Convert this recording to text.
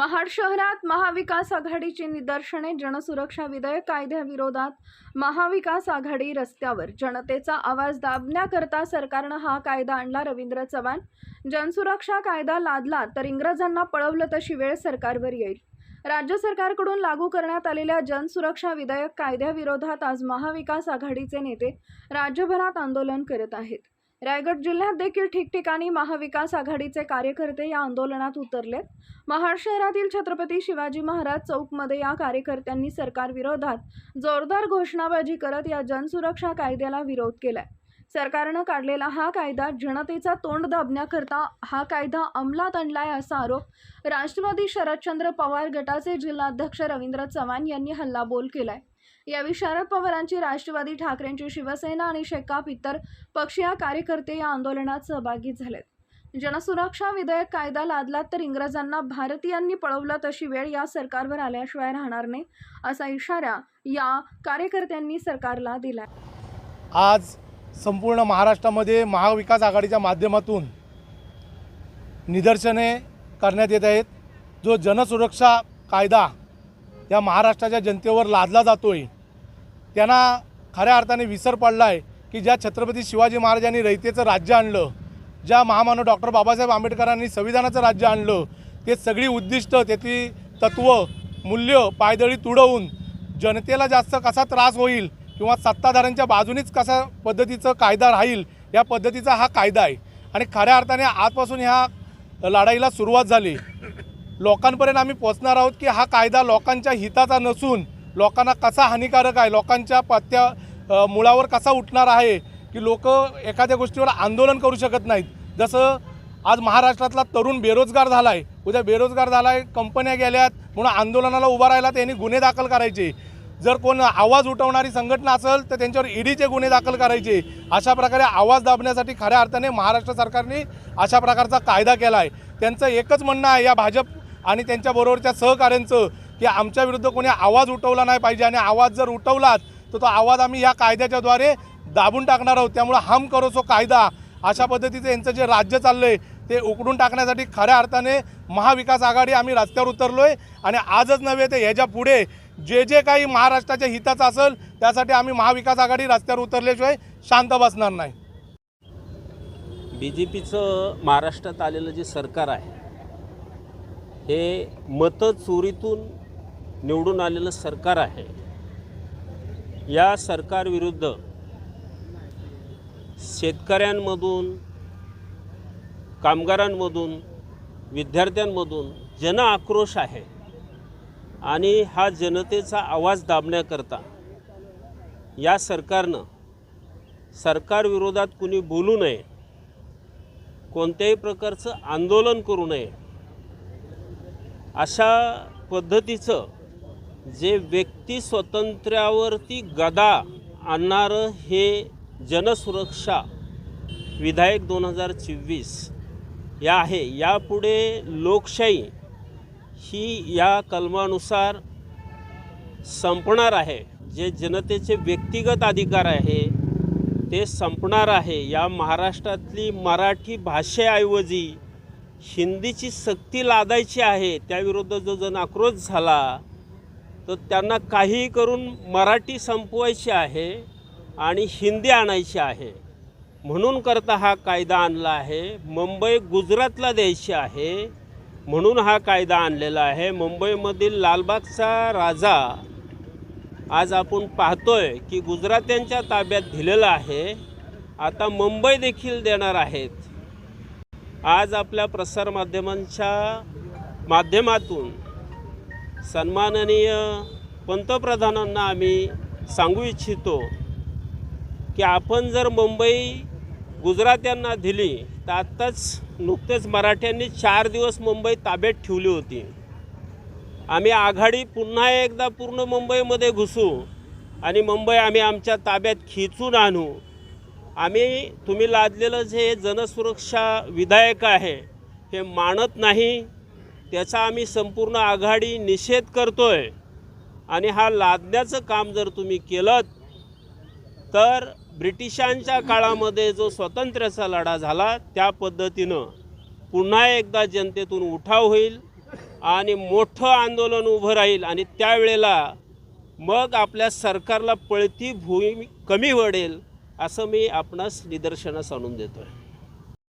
महाड शहरात महाविकास आघाडीची निदर्शने जनसुरक्षा विधेयक कायद्याविरोधात महाविकास आघाडी रस्त्यावर. जनतेचा आवाज दाबण्याकरता सरकारनं हा कायदा आणला रवींद्र चव्हाण. जनसुरक्षा कायदा लादला तर इंग्रजांना पळवलं तशी वेळ सरकारवर येईल. राज्य सरकारकडून लागू करण्यात आलेल्या जनसुरक्षा विधेयक कायद्याविरोधात आज महाविकास आघाडीचे नेते राज्यभरात आंदोलन करत आहेत. रायगड जिल्ह्यात देखील ठिकठिकाणी महाविकास आघाडीचे कार्यकर्ते या आंदोलनात उतरलेत महाड शहरातील छत्रपती शिवाजी महाराज चौकमध्ये या कार्यकर्त्यांनी सरकारविरोधात जोरदार घोषणाबाजी करत या जनसुरक्षा कायद्याला विरोध केलाय. सरकारनं काढलेला हा कायदा जनतेचा तोंड दाबण्याकरता हा कायदा अंमलात आणलाय असा आरोप राष्ट्रवादी शरदचंद्र पवार गटाचे जिल्हाध्यक्ष रवींद्र चव्हाण यांनी हल्लाबोल केलाय. यावेळी शरद पवारांची राष्ट्रवादी ठाकरेंची शिवसेना आणि शेकाप इतर पक्षीय कार्यकर्ते या आंदोलनात सहभागी झालेत. जनसुरक्षा विधेयक कायदा लादला तर इंग्रजांना भारतीयांनी पळवलं तशी वेळ या सरकारवर आल्याशिवाय राहणार नाही असा इशारा या कार्यकर्त्यांनी सरकारला दिला आज संपूर्ण महाराष्ट्रामध्ये महाविकास आघाडीच्या माध्यमातून निदर्शने करण्यात येत आहेत. जो जनसुरक्षा कायदा या महाराष्ट्राच्या जनतेवर लादला जातो आहे त्यांना खऱ्या अर्थाने विसर पडला आहे की ज्या छत्रपती शिवाजी महाराजांनी रयतेचं राज्य आणलं ज्या महामानव डॉक्टर बाबासाहेब आंबेडकरांनी संविधानाचं राज्य आणलं ते सगळी उद्दिष्ट त्याची तत्त्व मूल्य पायदळी तुडवून जनतेला जास्त कसा त्रास होईल किंवा सत्ताधाऱ्यांच्या बाजूनेच कसा पद्धतीचं कायदा राहील या पद्धतीचा हा कायदा आहे. आणि खऱ्या अर्थाने आजपासून ह्या लढाईला सुरुवात झाली. लोकांपर्यंत आम्ही पोचणार आहोत की हा कायदा लोकांच्या हिताचा नसून लोकांना कसा हानिकारक आहे? लोकांच्या पत्त्या मुळावर कसा उठणार आहे? की लोक एखाद्या गोष्टीवर आंदोलन करू शकत नाहीत. जसं आज महाराष्ट्रातला तरुण बेरोजगार झाला आहे उद्या बेरोजगार झाला आहे कंपन्या गेल्यात म्हणून आंदोलनाला उभा राहिला त्यांनी गुन्हे दाखल करायचे. जर कोण आवाज उठवणारी संघटना असेल तर त्यांच्यावर ईडीचे गुन्हे दाखल करायचे. अशा प्रकारे आवाज दाबण्यासाठी खऱ्या अर्थाने महाराष्ट्र सरकारने अशा प्रकारचा कायदा केला आहे त्यांचं एकच म्हणणं आहे या भाजप आणि त्यांच्याबरोबरच्या सहकाऱ्यांचं की आमच्या विरुद्ध कोणी आवाज उठवला नाही पाहिजे. आणि आवाज जर उठवलात तर तो आवाज आम्ही या कायद्याच्याद्वारे दाबून टाकणार आहोत. त्यामुळं हम करो सो कायदा अशा पद्धतीचं यांचं जे राज्य चाललं आहे ते उकडून टाकण्यासाठी खऱ्या अर्थाने महाविकास आघाडी आम्ही रस्त्यावर उतरलो आहे आणि आजच नव्हे ते ह्याच्या पुढे जे जे काही महाराष्ट्राच्या हिताचं असेल त्यासाठी आम्ही महाविकास आघाडी रस्त्यावर उतरल्याशिवाय शांत बसणार नाही. बी जे पीचं महाराष्ट्रात आलेलं जे सरकार आहे हे मतं चोरीतून निवडून आलेलं सरकार आहे. या सरकारविरुद्ध शेतकऱ्यांमधून कामगारांमधून विद्यार्थ्यांमधून जन आक्रोश आहे आणि हा जनतेचा आवाज दाबण्याकरता या सरकारनं सरकारविरोधात कुणी बोलू नये कोणत्याही प्रकारचं आंदोलन करू नये अशा पद्धतीचं जे व्यक्ती स्वातंत्र्यावरती गदा आणणारं हे जनसुरक्षा विधायक दोन हजार चोवीस या आहे. यापुढे लोकशाही ही या कलमानुसार संपणार आहे. जे जनतेचे व्यक्तिगत अधिकार आहे ते संपणार आहे. या महाराष्ट्रातली मराठी भाषेऐवजी हिंदीची सक्ती लादायची आहे त्याविरुद्ध जो जण आक्रोश झाला तर त्यांना काहीही करून मराठी संपवायची आहे आणि हिंदी आणायची आहे. म्हणून करता हा कायदा आणला आहे मुंबई गुजरातला द्यायची आहे म्हणून हा कायदा आणलेला आहे. मुंबईमधील लालबागचा राजा आज आपण पाहतोय की गुजरात्यांच्या ताब्यात दिलेला आहे. आता मुंबई देखील देणार आहेत. आज आपल्या प्रसारमाध्यमांच्या माध्यमातून सन्माननीय पंतप्रधानांना आम्ही सांगू इच्छितो की आपण जर मुंबई गुजरात्यांना दिली तर आत्ताच नुकतेच मराठ्यांनी चार दिवस मुंबई ताब्यात ठेवली होती. आम्ही आघाडी पुन्हा एकदा पूर्ण मुंबईमध्ये घुसू आणि मुंबई आम्ही आमच्या ताब्यात खिचून आणू. आम्ही तुम्ही लादलेलं जे जनसुरक्षा विधायक आहे हे मानत नाही त्याचा आम्ही संपूर्ण आघाडी निषेध करतो आहे आणि हा लादण्याचं काम जर तुम्ही केलं तर ब्रिटिशांच्या काळामध्ये जो स्वातंत्र्याचा लढा झाला त्या पद्धतीनं पुन्हा एकदा जनतेतून उठाव होईल आणि मोठं आंदोलन उभं राहील आणि त्यावेळेला मग आपल्या सरकारला पळती भूमी कमी वडेल. असं मी आपणास निदर्शनास आणून देतो आहे